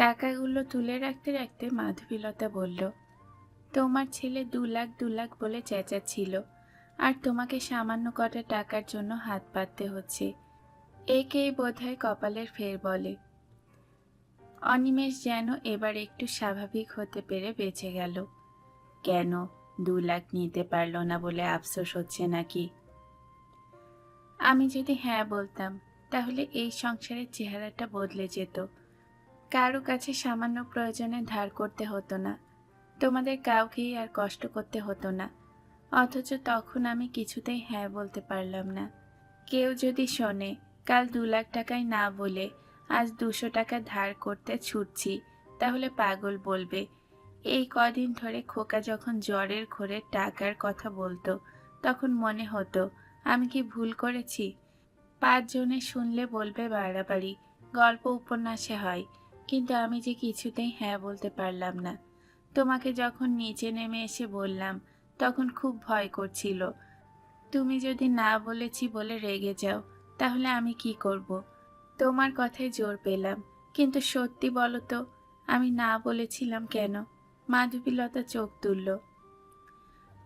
টাকাগুলো তুলে রাখতে রাখতে মাধবীলতা বলল, তোমার ছেলে দু লাখ দু লাখ বলে চেঁচাচ্ছিল, আর তোমাকে সামান্য কটা টাকার জন্য হাত পাততে হচ্ছে। একেই বোধহয় কপালের ফের বলে। অনিমেষ যেন এবার একটু স্বাভাবিক হতে পেরে বেঁচে গেল। কেন দু লাখ নিতে পারল না বলে আফসোস হচ্ছে নাকি? আমি যদি হ্যাঁ বলতাম, তাহলে এই সংসারের চেহারাটা বদলে যেত। কারও কাছে সামান্য প্রয়োজনে ধার করতে হতো না। তোমাদের কাউকেই আর কষ্ট করতে হতো না। অথচ তখন আমি কিছুতেই হ্যাঁ বলতে পারলাম না। কেউ যদি শোনে, কাল দু লাখ টাকায় না বলে আজ দুশো টাকা ধার করতে ছুটছি, তাহলে পাগল বলবে, এই কদিন ধরে খোকা যখন জ্বরের ঘোরে টাকার কথা বলতো, তখন মনে হতো, আমি কি ভুল করেছি? পাঁচজনে শুনলে বলবে বাড়াবাড়ি, গল্প উপন্যাসে হয়। কিন্তু আমি যে কিছুতেই হ্যাঁ বলতে পারলাম না। তোমাকে যখন নিচে নেমে এসে বললাম, তখন খুব ভয় করছিল। তুমি যদি না বলেছি বলে রেগে যাও, তাহলে আমি কি করব? তোমার কথায় জোর পেলাম, কিন্তু সত্যি বলো তো আমি না বলেছিলাম কেন? মাধবীলতা চোখ তুলল।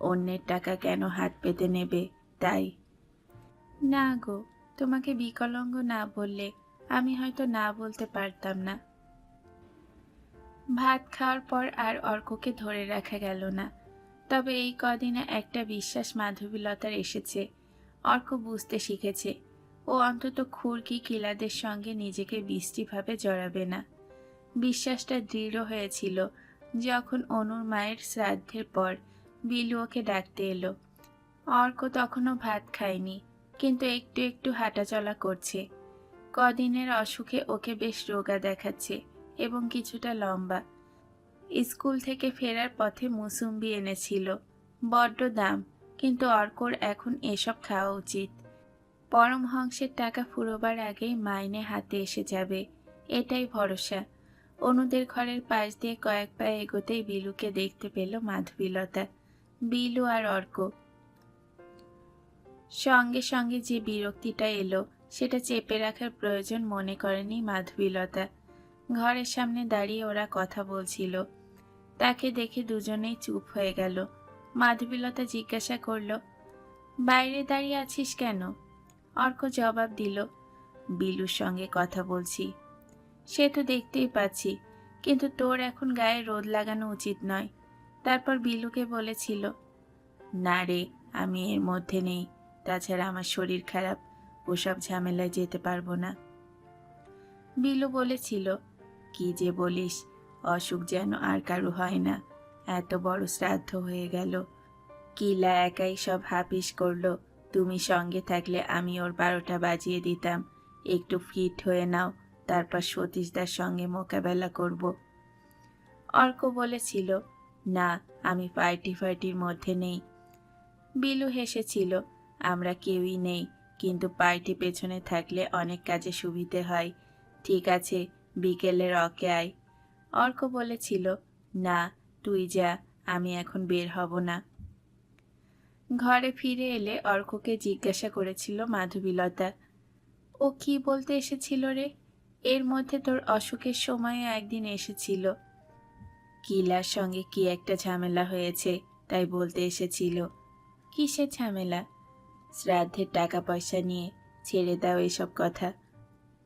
অন্যের টাকা কেন হাত পেতে নেবে, তাই? না গো, তোমাকে বিকলঙ্গ না বললে আমি হয়তো না বলতে পারতাম না। ভাত খাওয়ার পর আর অর্ককে ধরে রাখা গেল না। তবে এই কদিনে একটা বিশ্বাস মাধবীলতার এসেছে। অর্ক বুঝতে শিখেছে। ও অন্তত খুরকি কিলাদের সঙ্গে নিজেকে বৃষ্টিভাবে জড়াবে না। বিশ্বাসটা দৃঢ় হয়েছিল যখন অনুর মায়ের শ্রাদ্ধের পর বিলু ওকে ডাকতে এলো। অর্ক তখনও ভাত খায়নি, কিন্তু একটু একটু হাঁটাচলা করছে। কদিনের অসুখে ওকে বেশ রোগা দেখাচ্ছে। এবং কিছুটা লম্বা। স্কুল থেকে ফেরার পথে মুসুম্বি এনেছিল। বড্ড দাম, কিন্তু অর্কর এখন এসব খাওয়া উচিত। পরমহংসের টাকা ফুরোবার আগেই মাইনে হাতে এসে যাবে, এটাই ভরসা। অনুদের ঘরের পাশ দিয়ে কয়েক পা এগোতেই বিলুকে দেখতে পেল মাধবীলতা, বিলু আর অর্ক। সঙ্গে সঙ্গে যে বিরক্তিটা এলো, সেটা চেপে রাখার প্রয়োজন মনে করেনি মাধবীলতা। ঘরের সামনে দাঁড়িয়ে ওরা কথা বলছিল। তাকে দেখে দুজনেই চুপ হয়ে গেল। মাধবীলতা জিজ্ঞাসা করল, বাইরে দাঁড়িয়ে আছিস কেন? অর্ক জবাব দিল, বিলুর সঙ্গে কথা বলছি। সে তো দেখতেই পাচ্ছি, কিন্তু তোর এখন গায়ে রোদ লাগানো উচিত নয়। তারপর বিলুকে বলেছিল, না রে, আমি এর মধ্যে নেই। তাছাড়া আমার শরীর খারাপ। ওসব ঝামেলায় যেতে পারব না। বিলু বলেছিল কি যে বলিস, অসুখ যেন আর কারু হয় না। এত বড় শ্রাদ্ধ হয়ে গেল। কিলা একাই সব হাপিস করল। তুমি সঙ্গে থাকলে আমি ওর বারোটা বাজিয়ে দিতাম। একটু ফিট হয়ে নাও, তারপর সতীশদার সঙ্গে মোকাবেলা করব। অর্ক বলেছিল, না, আমি পার্টি ফার্টির মধ্যে নেই। বিলু হেসেছিল, আমরা কেউই নেই, কিন্তু পার্টি পেছনে থাকলে অনেক কাজে সুবিধে হয়। ঠিক আছে বিকেলে রকে আয় অর্ক বলেছিল, না, তুই যা, আমি এখন বের হব না। ঘরে ফিরে এলে অর্ককে জিজ্ঞাসা করেছিল মাধবীলতা, ও কি বলতে এসেছিল রে? এর মধ্যে তোর অসুখের সময়ে একদিন এসেছিল। কিলার সঙ্গে কি একটা ঝামেলা হয়েছে, তাই বলতে এসেছিল। কিসের ঝামেলা? শ্রাদ্ধের টাকা পয়সা নিয়ে ছেড়ে দাও এসব কথা।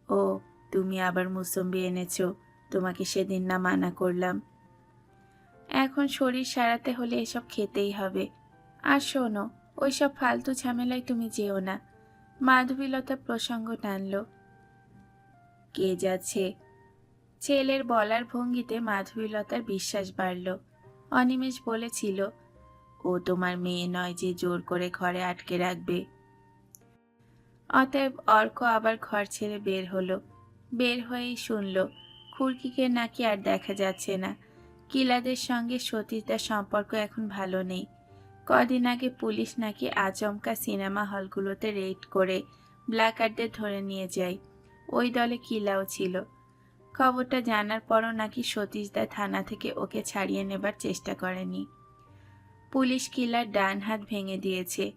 ও তুমি আবার মুসম্বি এনেছো, তোমাকে সেদিন না মানা করলাম। এখন শরীর সারাতে হলে এসব খেতেই হবে। আর শোনো, ওইসব ফালতু ঝামেলায় তুমি যেও না। মাধবীলতা প্রসঙ্গ টানল। কে যাচ্ছে? ছেলের বলার ভঙ্গিতে মাধবীলতার বিশ্বাস বাড়ল। অনিমেষ বলেছিল, ও তোমার মেয়ে নয় যে জোর করে ঘরে আটকে রাখবে। অতএব অর্ক আবার ঘর ছেড়ে বের হলো। বের হয়েই শুনল, খুরকিকে নাকি আর দেখা যাচ্ছে না। কিলাদের সঙ্গে সতীশদার সম্পর্ক এখন ভালো নেই। কদিন আগে পুলিশ নাকি আচমকা সিনেমা হলগুলোতে রেড করে ব্ল্যাকারদের ধরে নিয়ে যায়। ওই দলে কিলাও ছিল। খবরটা জানার পরও নাকি সতীশদা থানা থেকে ওকে ছাড়িয়ে নেবার চেষ্টা করেনি। পুলিশ কিলার ডান হাত ভেঙে দিয়েছে।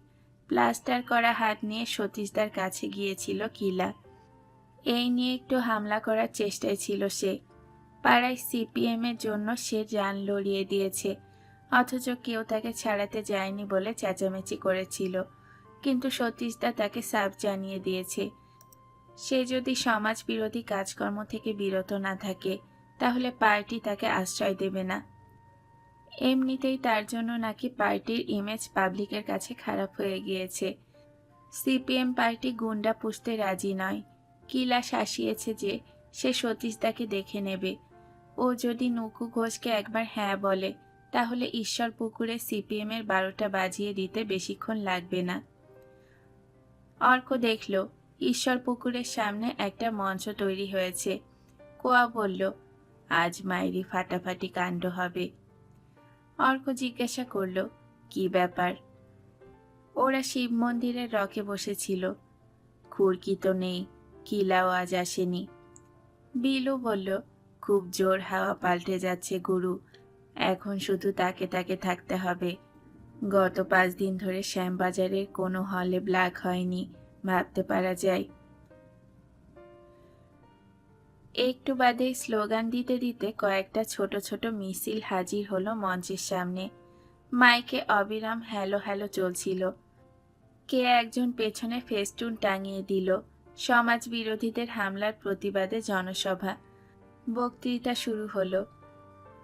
প্লাস্টার করা হাত নিয়ে সতীশদার কাছে গিয়েছিল কিলা। এই নিয়ে একটু হামলা করার চেষ্টায় ছিল সে। পাড়ায় সিপিএম এর জন্য সে যান লড়িয়ে দিয়েছে। অথচ কেউ তাকে ছাড়াতে যায়নি বলে চেঁচামেচি করেছিল। কিন্তু সতীশদা তাকে সাফ জানিয়ে দিয়েছে। সে যদি সমাজ বিরোধী কাজকর্ম থেকে বিরত না থাকে, তাহলে পার্টি তাকে আশ্রয় দেবে না। এমনিতেই তার জন্য নাকি পার্টির ইমেজ পাবলিকের কাছে খারাপ হয়ে গিয়েছে। সিপিএম পার্টি গুন্ডা পুষতে রাজি নয়। কিলা শাসিয়েছে যে সে সতীশদাকে দেখে নেবে। ও যদি নুকু ঘোষকে একবার হ্যাঁ বলে, তাহলে ঈশ্বর পুকুরে সিপিএম এর বারোটা বাজিয়ে দিতে বেশিক্ষণ লাগবে না। অর্ক দেখল, ঈশ্বর পুকুরের সামনে একটা মঞ্চ তৈরি হয়েছে। কোয়া বলল, আজ মায়েরই ফাটাফাটি কাণ্ড হবে। অর্ক জিজ্ঞাসা করল, কি ব্যাপার? ওরা শিব মন্দিরের রকে বসেছিল। খুরকি তো নেই কিলাও আজ আসেনি। বিলু বলল, খুব জোর হাওয়া পাল্টে যাচ্ছে গুরু, এখন শুধু তাকে তাকে থাকতে হবে। গত পাঁচ দিন ধরে শ্যামবাজারের কোনো হলে ব্ল্যাক হয়নি, ভাবতে পারা যায়। একটু বাদেই স্লোগান দিতে দিতে কয়েকটা ছোট ছোট মিছিল হাজির হলো মঞ্চের সামনে। মাইকে অবিরাম হ্যালো হ্যালো চলছিল। কে একজন পেছনে ফেস্টুন টাঙিয়ে দিল। সমাজ বিরোধীদের হামলার প্রতিবাদে জনসভা। বক্তৃতা শুরু হলো।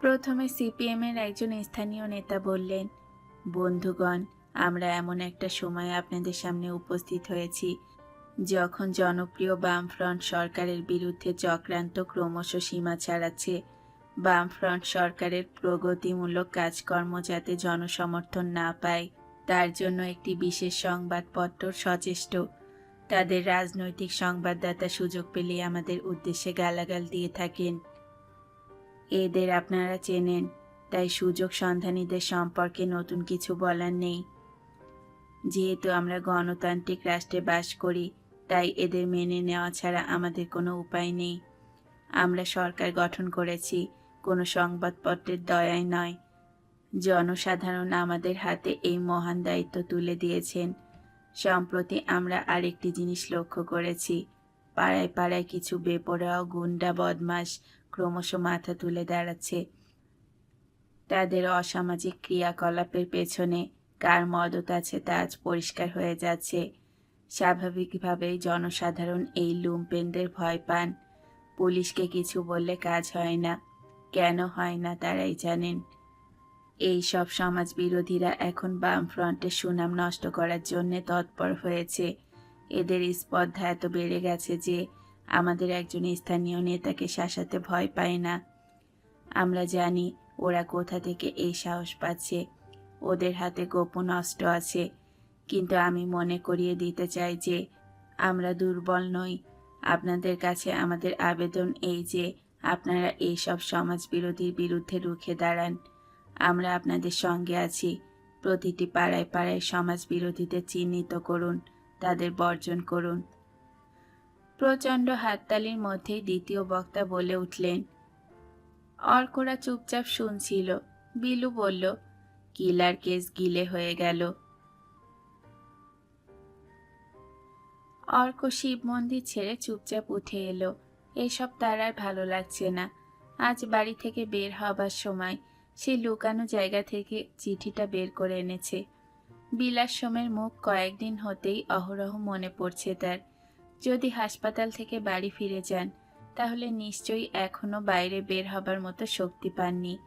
প্রথমে সিপিএম এর একজন স্থানীয় নেতা বললেন, বন্ধুগণ, আমরা এমন একটা সময় আপনাদের সামনে উপস্থিত হয়েছি, যখন জনপ্রিয় বামফ্রন্ট সরকারের বিরুদ্ধে চক্রান্ত ক্রমশ সীমা ছাড়াচ্ছে। বামফ্রন্ট সরকারের প্রগতিমূলক কাজকর্ম যাতে জনসমর্থন না পায়, তার জন্য একটি বিশেষ সংবাদপত্র সচেষ্ট। তাদের রাজনৈতিক সংবাদদাতা সুযোগ পেলে আমাদের উদ্দেশ্যে গালাগাল দিয়ে থাকেন। এদের আপনারা চেনেন, তাই সুযোগ সন্ধানীদের সম্পর্কে নতুন কিছু বলার নেই। যেহেতু আমরা গণতান্ত্রিক রাষ্ট্রে বাস করি, তাই এদের মেনে নেওয়া ছাড়া আমাদের কোনো উপায় নেই। আমরা সরকার গঠন করেছি, কোনো সংবাদপত্রের দয়ায় নয়। জনসাধারণ আমাদের হাতে এই মহান দায়িত্ব তুলে দিয়েছেন। সম্প্রতি আমরা আরেকটি জিনিস লক্ষ্য করেছি। পাড়ায় পাড়ায় কিছু বেপরোয়া গুন্ডা বদমাস ক্রমশ মাথা তুলে দাঁড়াচ্ছে। তাদের অসামাজিক ক্রিয়াকলাপের পেছনে কার মদত আছে তা আজ পরিষ্কার হয়ে যাচ্ছে। স্বাভাবিকভাবেই জনসাধারণ এই লুম্পেনদের ভয় পান। পুলিশকে কিছু বললে কাজ হয় না। কেন হয় না তারাই জানেন। এই সব সমাজ বিরোধীরা এখন বাম ফ্রন্টের সুনাম নষ্ট করার জন্য তৎপর হয়েছে। এদের স্পর্ধা এত বেড়ে গেছে যে আমাদের একজন স্থানীয় নেতাকে শাসাতে ভয় পায় না। আমরা জানি ওরা কোথা থেকে এই সাহস পাচ্ছে। ওদের হাতে গোপন অস্ত্র আছে। কিন্তু আমি মনে করিয়ে দিতে চাই যে আমরা দুর্বল নই। আপনাদের কাছে আমাদের আবেদন এই যে আপনারা এই সব সমাজ বিরোধীর বিরুদ্ধে রুখে দাঁড়ান। আমরা আপনাদের সঙ্গে আছি। প্রতিটি পাড়ায় পাড়ায় সমাজ বিরোধীদের চিহ্নিত করুন, তাদের বর্জন করুন। প্রচণ্ড হাততালির মধ্যেই দ্বিতীয় বক্তা বলে উঠলেন, অর্করা চুপচাপ শুনছিল। বিলু বলল, কিলার কেস গিলে হয়ে গেল। অর্ক শিব মন্দির ছেড়ে চুপচাপ উঠে এলো। এসব তার আর ভালো লাগছে না। আজ বাড়ি থেকে বের হবার সময় সে লুকানো জায়গা থেকে চিঠিটা বের করে এনেছে। বিলাস সোমের মুখ কয়েকদিন হতেই অহরহ মনে পড়ছে তার। যদি হাসপাতাল থেকে বাড়ি ফিরে যান, তাহলে নিশ্চয়ই এখনও বাইরে বের হবার মতো শক্তি পাননি।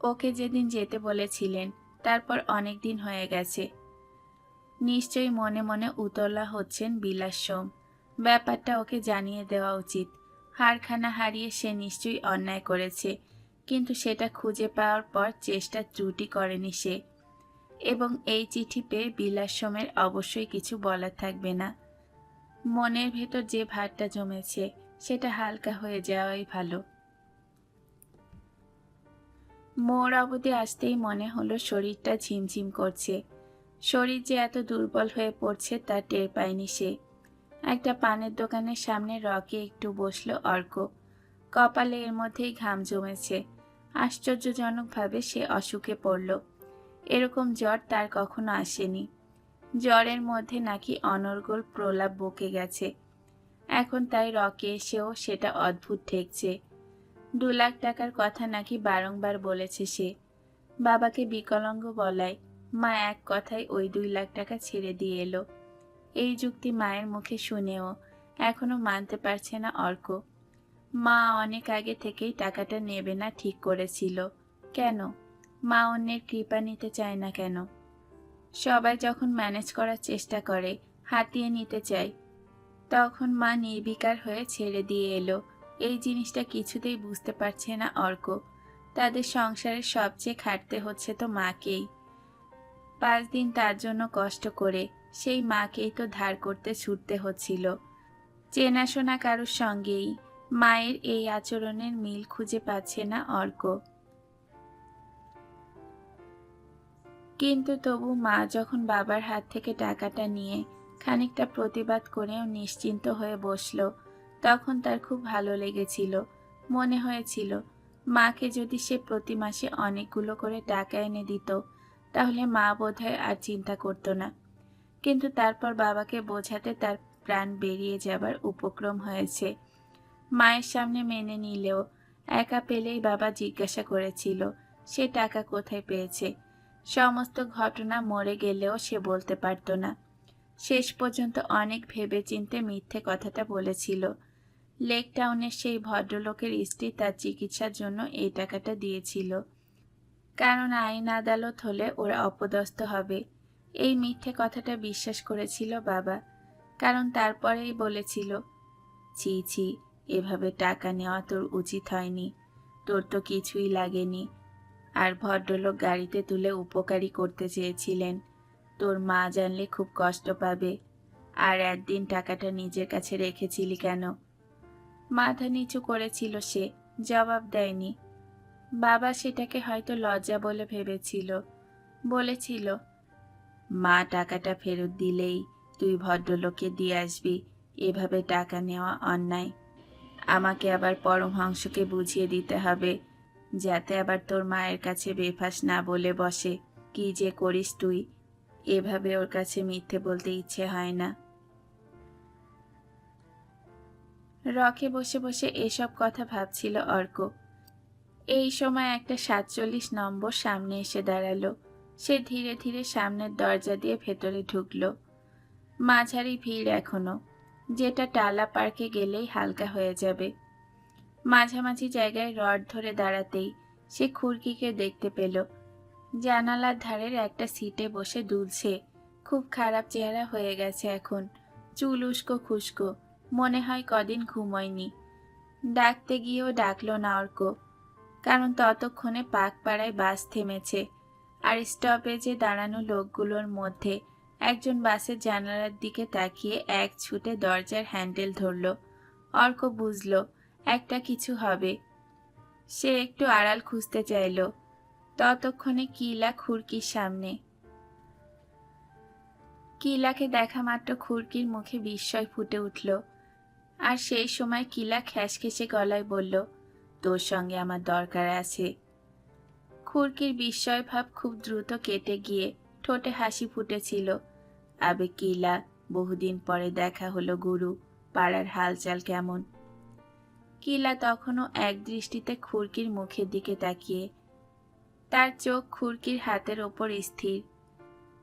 ওকে যেদিন যেতে বলেছিলেন, তারপর অনেক দিন হয়ে গেছে। নিশ্চয়ই মনে মনে উতলা হচ্ছেন বিলাস সোম ব্যাপারটা ওকে জানিয়ে দেওয়া উচিত। হারখানা হারিয়ে সে নিশ্চয়ই অন্যায় করেছে। কিন্তু সেটা খুঁজে পাওয়ার পর চেষ্টা ত্রুটি করেনি সে। এবং এই চিঠি পেয়ে বিলাস সোমের অবশ্যই কিছু বলার থাকবে না। মনের ভেতর যে ভারটা জমেছে, সেটা হালকা হয়ে যাওয়াই ভালো। মোড় অবধি আসতেই মনে হলো শরীরটা ঝিমঝিম করছে। শরীর যে এত দুর্বল হয়ে পড়ছে তা টের পায়নি সে। একটা পানের দোকানের সামনে রকে একটু বসল অর্ক। কপালে এর মধ্যেই ঘাম জমেছে। আশ্চর্যজনকভাবে সে অসুখে পড়ল। এরকম জ্বর তার কখনো আসেনি। জ্বরের মধ্যে নাকি অনর্গল প্রলাপ বকে গেছে। এখন তাই রকে এসেও সেটা অদ্ভুত ঠেকছে। দু লাখ টাকার কথা নাকি বারংবার বলেছে সে। বাবাকে বিকলাঙ্গ বলায় মা এক কথায় ওই দুই লাখ টাকা ছেড়ে দিয়ে এলো। এই যুক্তি মায়ের মুখে শুনেও এখনও মানতে পারছে না অর্ক। মা অনেক আগে থেকেই টাকাটা নেবে না ঠিক করেছিল। কেন? মা অন্যের কৃপা নিতে চায় না কেন? সবাই যখন ম্যানেজ করার চেষ্টা করে, হাতিয়ে নিতে চায়। তখন মা নির্বিকার হয়ে ছেড়ে দিয়ে এলো। এই জিনিসটা কিছুতেই বুঝতে পারছে না অর্ক। তাদের সংসারের সবচেয়ে খাটতে হচ্ছে তো মাকেই। পাঁচ দিন তার জন্য কষ্ট করে সেই মাকেই তো ধার করতে ছুটতে হচ্ছিল। চেনাশোনা কারোর সঙ্গেই মায়ের এই আচরণের মিল খুঁজে পাচ্ছে না অর্ক। কিন্তু তবু মা যখন বাবার হাত থেকে টাকাটা নিয়ে খানিকটা প্রতিবাদ করেও নিশ্চিন্ত হয়ে বসল, তখন তার খুব ভালো লেগেছিল, মনে হয়েছিল, মাকে যদি সে প্রতি মাসে অনেকগুলো করে টাকা এনে দিত, তাহলে মা বোধহয় আর চিন্তা করতো না। কিন্তু তারপর বাবাকে বোঝাতে তার প্রাণ বেরিয়ে যাবার উপক্রম হয়েছে। মায়ের সামনে মেনে নিলেও একা পেলেই বাবা জিজ্ঞাসা করেছিল, সে টাকা কোথায় পেয়েছে? সমস্ত ঘটনা মরে গেলেও সে বলতে পারত না। শেষ পর্যন্ত অনেক ভেবেচিন্তে মিথ্যে কথাটা বলেছিল। লেক টাউনের সেই ভদ্রলোকের স্ত্রী তার চিকিৎসার জন্য এই টাকাটা দিয়েছিল। কারণ আইন আদালত হলে ওরা অপদস্থ হবে। এই মিথ্যে কথাটা বিশ্বাস করেছিল বাবা। কারণ তারপরেই বলেছিল, ছি ছি এভাবে টাকা নেওয়া তোর উচিত হয়নি। তোর তো কিছুই লাগেনি। আর ভদ্রলোক গাড়িতে তুলে উপকারী করতে চেয়েছিলেন। তোর মা জানলে খুব কষ্ট পাবে। আর একদিন টাকাটা নিজের কাছে রেখেছিলি কেন? মাথা নিচু করেছিল সে, জবাব দেয়নি। বাবা সেটাকে হয়তো লজ্জা বলে ভেবেছিল। বলেছিল, মা টাকাটা ফেরত দিলেই তুই ভদ্রলোককে দিয়ে আসবি। এভাবে টাকা নেওয়া অন্যায়। আমাকে আবার পরমহংসকে বুঝিয়ে দিতে হবে, যাতে আবার তোর মায়ের কাছে বেফাস না বলে বসে। কি যে করিস তুই? এভাবে ওর কাছে মিথ্যে বলতে ইচ্ছে হয় না। রকে বসে বসে এসব কথা ভাবছিল অর্ক। এই সময় একটা সাতচল্লিশ নম্বর সামনে এসে দাঁড়াল। সে ধীরে ধীরে সামনের দরজা দিয়ে ভেতরে ঢুকলো। মাঝারি ভিড় এখনও। যেটা টালা পার্কে গেলেই হালকা হয়ে যাবে। মাঝামাঝি জায়গায় রড ধরে দাঁড়াতেই সে খুরকিকে দেখতে পেল। জানালার ধারের একটা সিটে বসে দুলছে। খুব খারাপ চেহারা হয়ে গেছে এখন। চুল উস্কো খুস্কো। মনে হয় কদিন ঘুমোয়নি। ডাকতে গিয়েও ডাকলো না অর্ক। কারণ ততক্ষণে পাক পাড়ায় বাস থেমেছে। আর স্টপেজে দাঁড়ানো লোকগুলোর মধ্যে একজন বাসের জানালার দিকে তাকিয়ে এক ছুটে দরজার হ্যান্ডেল ধরল। অর্ক বুঝল, একটা কিছু হবে। সে একটু আড়াল খুঁজতে চাইল। ততক্ষণে কিলা খুরকির সামনে। কিলাকে দেখা মাত্র খুরকির মুখে বিস্ময় ফুটে উঠল। আর সেই সময় কিলা খ্যাসখেসে গলায় বলল, তোর সঙ্গে আমার দরকার আছে। খুরকির বিস্ময় ভাব খুব দ্রুত কেটে গিয়ে ঠোঁটে হাসি ফুটেছিল। আবে কিলা বহুদিন পরে দেখা হলো গুরু, পাড়ার হালচাল কেমন? কিলা তখনও এক দৃষ্টিতে খুরকির মুখের দিকে তাকিয়ে, তার চোখ খুরকির হাতের ওপর স্থির।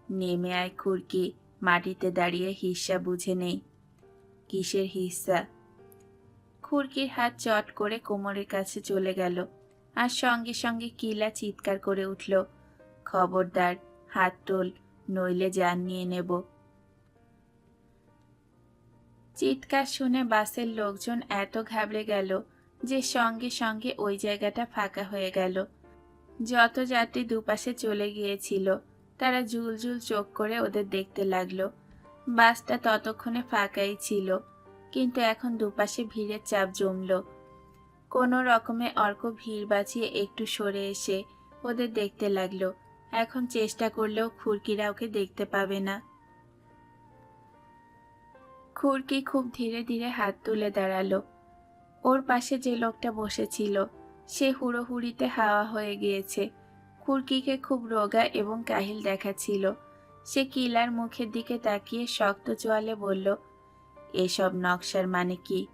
নেমে আয় খুরকি, মাটিতে দাঁড়িয়ে হিস্সা বুঝে নেই। কিসের হিস্সা? খুরকির হাত চট করে কোমরের কাছে চলে গেল, আর সঙ্গে সঙ্গে কিলা চিৎকার করে উঠল, খবরদার, হাত তোল নইলে যান নিয়ে নেব। চিৎকার শুনে বাসের লোকজন এত ঘাবড়ে গেল যে সঙ্গে সঙ্গে ওই জায়গাটা ফাঁকা হয়ে গেল। যত যাত্রী দুপাশে চলে গিয়েছিল, তারা জুলজুল চোখ করে ওদের দেখতে লাগল। বাসটা ততক্ষণে ফাঁকাই ছিল, কিন্তু এখন দুপাশে ভিড়ের চাপ জমল। কোনো রকমে অর্ক ভিড় বাঁচিয়ে একটু সরে এসে ওদের দেখতে লাগল। এখন চেষ্টা করলেও খুরকিরা ওকে দেখতে পাবে না। খুরকি খুব ধীরে ধীরে হাত তুলে দাঁড়াল। ওর পাশে যে লোকটা বসেছিল, সে হুড়োহুড়িতে হাওয়া হয়ে গিয়েছে। খুরকিকে খুব রোগা এবং কাহিল দেখাচ্ছিল। সে কিলার মুখের দিকে তাকিয়ে শক্ত চোয়ালে বলল, এসব নকশার মানে কি?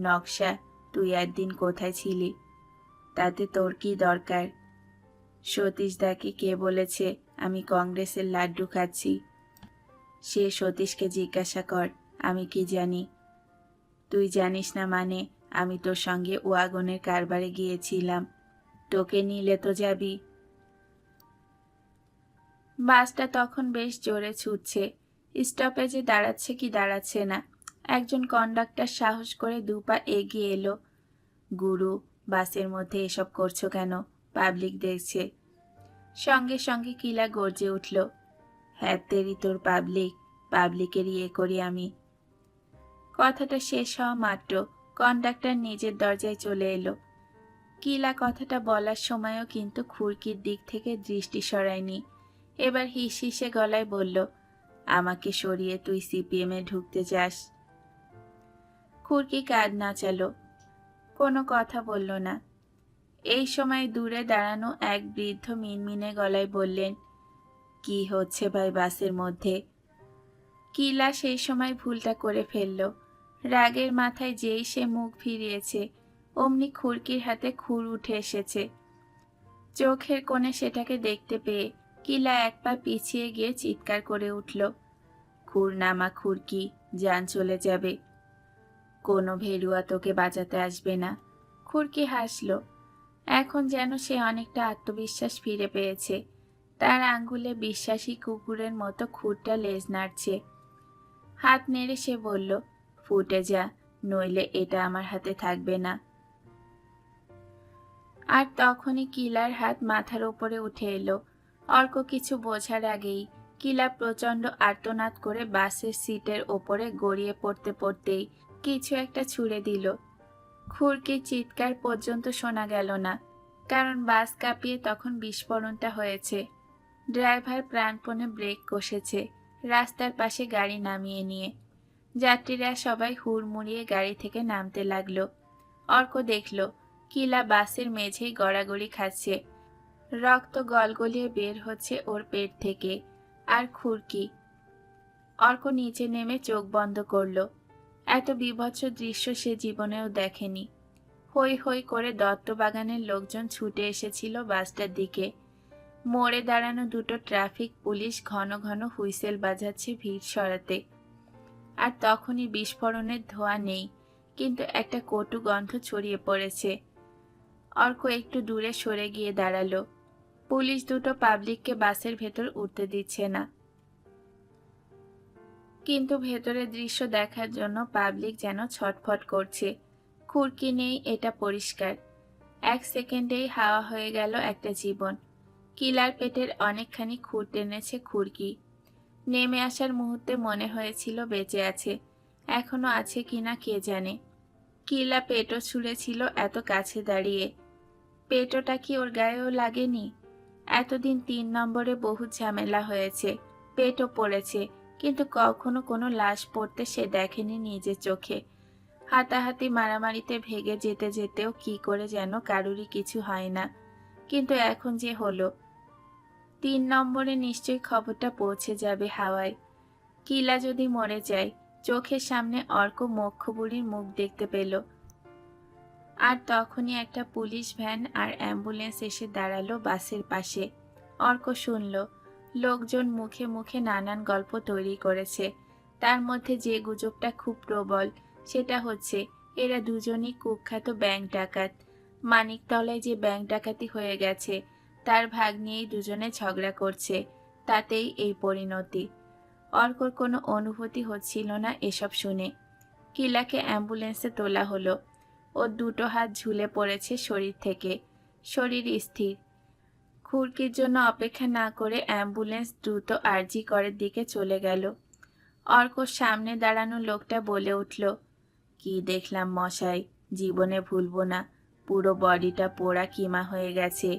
নকশা, তুই একদিন কোথায় ছিলি? তাতে তোর কি দরকার? সতীশ দাকে কে বলেছে, আমি কংগ্রেসের লাড্ডু খাচ্ছি সে সতীশকে জিজ্ঞাসা কর, আমি কি জানি তুই জানিস না মানে আমি তোর সঙ্গে ওয়াগনের কারবারে গিয়েছিলাম। তোকে নিলে তো যাবি। বাসটা তখন বেশ জোরে ছুটছে। স্টপেজে দাঁড়াচ্ছে কি দাঁড়াচ্ছে না। একজন কন্ডাক্টর সাহস করে দুপা এগিয়ে এলো। গুরু, বাসের মধ্যে এসব করছ কেন? পাবলিক দেখছে। সঙ্গে সঙ্গে কিলা গর্জে উঠল হ্যাঁ তেরি তোর পাবলিক পাবলিকের ইয়ে করি আমি। কথাটা শেষ হওয়া মাত্র কন্ডাক্টর নিজের দরজায় চলে এলো। কিলা কথাটা বলার সময়ও কিন্তু খুরকির দিক থেকে দৃষ্টি সরায়নি। এবার হিস হিসে গলায় বলল, আমাকে সরিয়ে তুই সিপিএমে ঢুকতে যাস। খুরকি কাঁধ নাচালো কোনো কথা বলল না। এই সময় দূরে দাঁড়ানো এক বৃদ্ধ মিনমিনে গলায় বললেন, কি হচ্ছে ভাই বাসের মধ্যে? কিলা সেই সময় ভুলটা করে ফেলল। রাগের মাথায় যেই সে মুখ ফিরিয়েছে, অমনি খুরকির হাতে খুর উঠে এসেছে। চোখের কোণে সেটাকে দেখতে পেয়ে কিলা এক পা পিছিয়ে গিয়ে চিৎকার করে উঠল, খুর নামা খুরকি, যান চলে যাবে। কোনো ভেরুয়া তোকে বাঁচাতে আসবে না। খুরকি হাসল এখন যেন সে অনেকটা আত্মবিশ্বাস ফিরে পেয়েছে। তার আঙ্গুলে বিশ্বাসী কুকুরের মতো খুরটা লেজ নাড়ছে। হাত নেড়ে সে বলল, ফুটে যা, নইলে এটা আমার হাতে থাকবে না। আর তখনই কিলার হাত মাথার উপরে উঠে এলো। অর্ক কিছু বোঝার আগেই কিলা প্রচণ্ড আর্তনাদ করে বাসের সিটের ওপরে গড়িয়ে পড়তে পড়তেই কিছু একটা ছুঁড়ে দিল। খুরকির চিৎকার পর্যন্ত শোনা গেল না, কারণ বাস কাঁপিয়ে তখন বিস্ফোরণটা হয়েছে। ড্রাইভার প্রাণপণে ব্রেক কষেছে, রাস্তার পাশে গাড়ি নামিয়ে নিয়ে। যাত্রীরা সবাই হুড়মুড়িয়ে গাড়ি থেকে নামতে লাগল। অর্ক দেখল, কিলা বাসের মেঝেই গড়াগড়ি খাচ্ছে। রক্ত গলগলিয়ে বের হচ্ছে ওর পেট থেকে। আর খুরকি, অর্ক নিচে নেমে চোখ বন্ধ করল। এত বিভৎস দৃশ্য সে জীবনেও দেখেনি। হই হই করে দত্ত বাগানের লোকজন ছুটে এসেছিল বাসটার দিকে। মোড়ে দাঁড়ানো দুটো ট্রাফিক পুলিশ ঘন ঘন হুইসেল বাজাচ্ছে ভিড় সরাতে। আর তখনই বিস্ফোরণের ধোয়া নেই, কিন্তু একটা কটু গন্ধ ছড়িয়ে পড়েছে। অর্ক একটু দূরে সরে গিয়ে দাঁড়াল। পুলিশ দুটো পাবলিককে বাসের ভেতর উঠতে দিচ্ছে না। কিন্তু ভেতরের দৃশ্য দেখার জন্য পাবলিক যেন ছটফট করছে। খুরকি নেই, এটা পরিষ্কার। এক সেকেন্ডেই হাওয়া হয়ে গেল একটা জীবন। কিলার পেটের অনেকখানি খুর টেনেছে খুরকি। নেমে আসার মুহূর্তে মনে হয়েছিল বেঁচে আছে। এখনও আছে কিনা কে জানে। কিলা পেটো ছুঁড়েছিল এত কাছে দাঁড়িয়ে। পেটোটা কি ওর গায়েও লাগেনি? এতদিন তিন নম্বরে বহু ঝামেলা হয়েছে, পেটও পড়েছে। কিন্তু কখনো কোনো লাশ পড়তে সে দেখেনি নিজের চোখে। হাতাহাতি মারামারিতে ভেগে যেতে যেতেও কি করে যেন কারুরই কিছু হয় না। কিন্তু এখন যে হলো? তিন নম্বরে নিশ্চয়ই খবরটা পৌঁছে যাবে হাওয়ায়। কিলা যদি মরে যায়, চোখের সামনে অর্ক মক্ষবুড়ির মুখ দেখতে পেল। আর তখনই একটা পুলিশ ভ্যান আর অ্যাম্বুলেন্স এসে দাঁড়াল বাসের পাশে। অর্ক শুনল লোকজন মুখে মুখে নানান গল্প তৈরি করেছে। তার মধ্যে যে গুজবটা খুব প্রবল, সেটা হচ্ছে, এরা দুজনই কুখ্যাত ব্যাংক ডাকাত। মানিকতলায় যে ব্যাংক ডাকাতি হয়ে গেছে, তার ভাগ নিয়েই দুজনে ঝগড়া করছে, তাতেই এই পরিণতি। অর্কর কোনো অনুভূতি হচ্ছিল না এসব শুনে। কিলাকে অ্যাম্বুলেন্সে তোলা হলো। ওর দুটো হাত ঝুলে পড়েছে শরীর থেকে। শরীর স্থির। খুরকির জন্য অপেক্ষা না করে অ্যাম্বুলেন্স দ্রুত আরজি করের দিকে চলে গেল। অর্কর সামনে দাঁড়ানো লোকটা বলে উঠল, কি দেখলাম মশাই, জীবনে ভুলবো না। পুরো বডিটা পোড়া কিমা হয়ে গেছে।